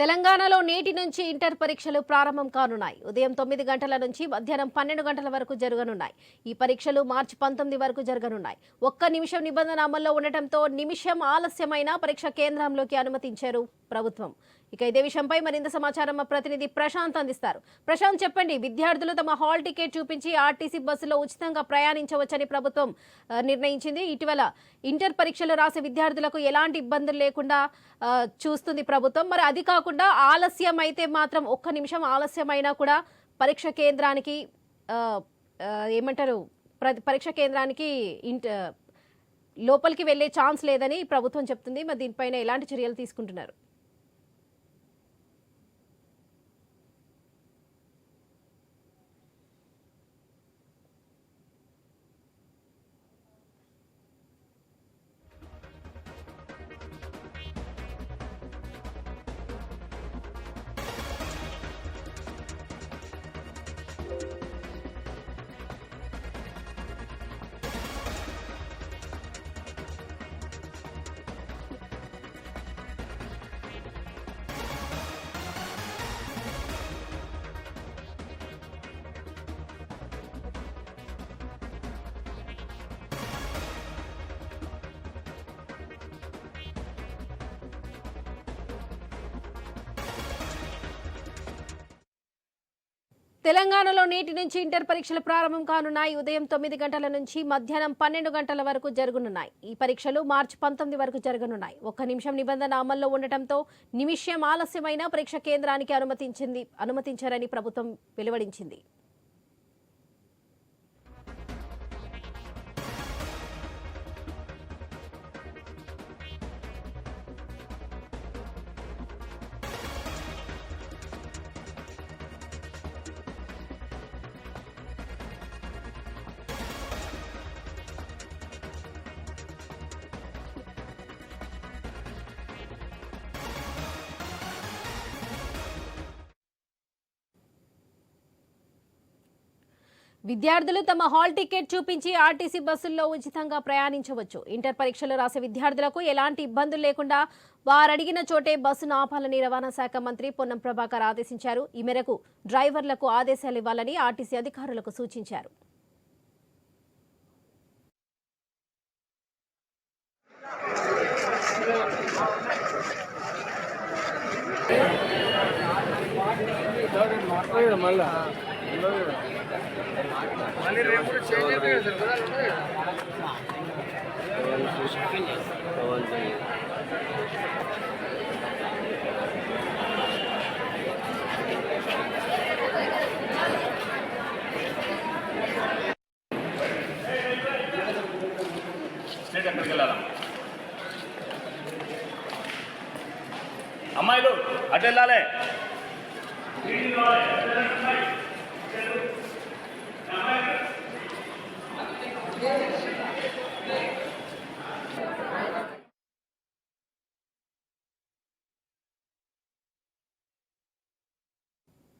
తెలంగాణలో నేటి నుంచి ఇంటర్ పరీక్షలు ప్రారంభం కానున్నాయి. ఉదయం తొమ్మిది గంటల నుంచి మధ్యాహ్నం పన్నెండు గంటల వరకు జరగనున్నాయి. ఈ పరీక్షలు మార్చి పంతొమ్మిది వరకు జరగనున్నాయి. ఒక్క నిమిషం నిబంధన అమల్లో ఉండటంతో నిమిషం ఆలస్యమైన పరీక్ష కేంద్రంలోకి అనుమతించారు ప్రభుత్వం. ఇక ఇదే విషయంపై మరింత సమాచారం మా ప్రతినిధి ప్రశాంత్ అందిస్తారు. ప్రశాంత్ చెప్పండి విద్యార్థులు తమ హాల్ టికెట్ చూపించి ఆర్టీసీ బస్సులో ఉచితంగా ప్రయాణించవచ్చని ప్రభుత్వం నిర్ణయించింది. ఇటీవల ఇంటర్ పరీక్షలు రాసే విద్యార్థులకు ఎలాంటి ఇబ్బందులు లేకుండా చూస్తుంది ప్రభుత్వం. మరి అది కాకుండా ఆలస్యం అయితే మాత్రం ఒక్క నిమిషం ఆలస్యమైనా కూడా పరీక్ష కేంద్రానికి ఏమంటారు పరీక్ష కేంద్రానికి ఇంట లోపలికి వెళ్ళే ఛాన్స్ లేదని ప్రభుత్వం చెప్తుంది. మరి దీనిపైన ఎలాంటి చర్యలు తీసుకుంటున్నారు? తెలంగాణలో నేటి నుంచి ఇంటర్ పరీక్షలు ప్రారంభం కానున్నాయి. ఉదయం తొమ్మిది గంటల నుంచి మధ్యాహ్నం పన్నెండు గంటల వరకు జరగనున్నాయి. ఈ పరీక్షలు మార్చి పంతొమ్మిది వరకు జరగనున్నాయి. ఒక్క నిమిషం నిబంధన అమల్లో ఉండటంతో నిమిషం ఆలస్యమైన పరీక్ష కేంద్రానికి అనుమతించింది అనుమతించారని ప్రభుత్వం వెలువడించింది. విద్యార్థులు తమ హాల్ టికెట్ చూపించి ఆర్టీసీ బస్సుల్లో ఉచితంగా ప్రయాణించవచ్చు. ఇంటర్ పరీక్షలు రాసే విద్యార్థులకు ఎలాంటి ఇబ్బందులు లేకుండా వారడిగిన చోటే బస్సును ఆపాలని రవాణా శాఖ మంత్రి పొన్నం ప్రభాకర్ ఆదేశించారు. ఈ మేరకు డ్రైవర్లకు ఆదేశాలు ఇవ్వాలని ఆర్టీసీ అధికారులకు సూచించారు. స్టేట్ ఎక్కడికి వెళ్ళాలా అమ్మాయిలు అటు వెళ్ళాలి. Yeah.